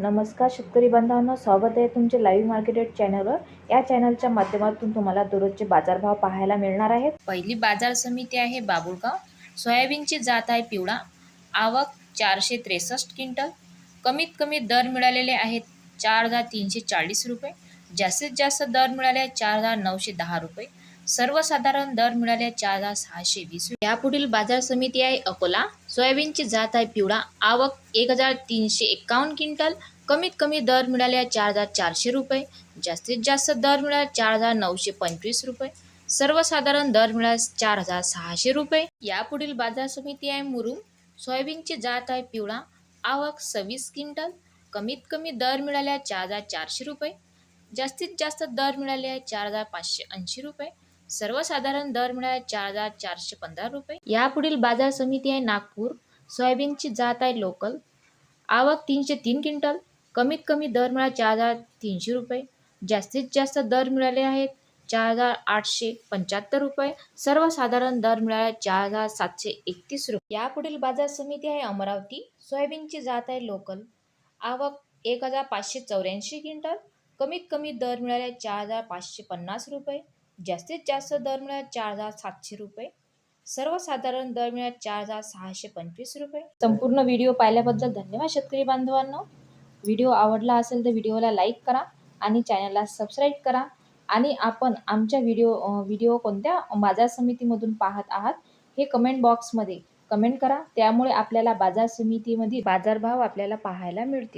नमस्कार शेतकरी बांधवांनो स्वागत आहे तुमचे लाईव्ह मार्केटेड चॅनलवर या चॅनलच्या माध्यमातून तुम्हाला दररोजचे बाजारभाव पाहायला मिळणार आहेत. पहिली बाजार समिती आहे बाबुळगाव. सोयाबीनची जात आहे पिवळा. आवक चारशे त्रेसष्ट क्विंटल. कमीत कमी दर मिळालेले आहेत चार हजार तीनशे चाळीस रुपये. जास्तीत जास्त दर मिळाले चार हजार नऊशे दहा रुपये. सर्वसाधारण दर मिळाले चार हजार सहाशे वीस यापुढील बाजार समिती आहे अकोला. सोयाबीनची जात आहे पिवळा. आवक एक हजार तीनशे एक्कावन्न क्विंटल. कमीत कमी दर मिळाले चार हजार चारशे रुपये. जास्तीत जास्त दर मिळाले चार हजार नऊशे पंचवीस रुपये. सर्वसाधारण दर मिळाले चार हजार सहाशे रुपये. यापुढील बाजार समिती आहे मुरुम. सोयाबीनची जात आहे पिवळा. आवक सव्वीस क्विंटल. कमीत कमी दर मिळाले चार हजार चारशे रुपये. जास्तीत जास्त दर मिळाले आहे चार हजार पाचशे ऐंशी रुपये. सर्वसाधारण दर मिळाला चार हजार चारशे पंधरा रुपये. यापुढील बाजार समिती आहे नागपूर. सोयाबीनची जात आहे लोकल. आवक तीनशे तीन क्विंटल. कमीत कमी दर मिळाला चार हजार तीनशे रुपये. जास्तीत जास्त दर मिळाले आहेत चार हजार आठशे पंच्याहत्तर रुपये. सर्वसाधारण दर मिळाला चार हजार सातशे एकतीस रुपये. यापुढील बाजार समिती आहे अमरावती. सोयाबीनची जात आहे लोकल. आवक एक हजार पाचशे चौऱ्याऐंशी क्विंटल. कमीत कमी दर मिळाले चार हजार पाचशे पन्नास रुपये. जास्तीत जास्त दर मिळाले चार हजार सातशे रुपये. सर्वसाधारण दर मिळाले चार हजार सहाशे पंचवीस रुपये. संपूर्ण व्हिडिओ पाहिल्याबद्दल धन्यवाद शेतकरी बांधवांनो. व्हिडिओ आवडला असेल तर व्हिडिओला लाईक करा आणि चॅनलला सबस्क्राईब करा. आणि आपण आमच्या व्हिडिओ व्हिडिओ कोणत्या बाजार समितीमधून पाहत आहात हे कमेंट बॉक्समध्ये कमेंट करा. त्यामुळे आपल्याला बाजार समितीमध्ये बाजारभाव आपल्याला पाहायला मिळते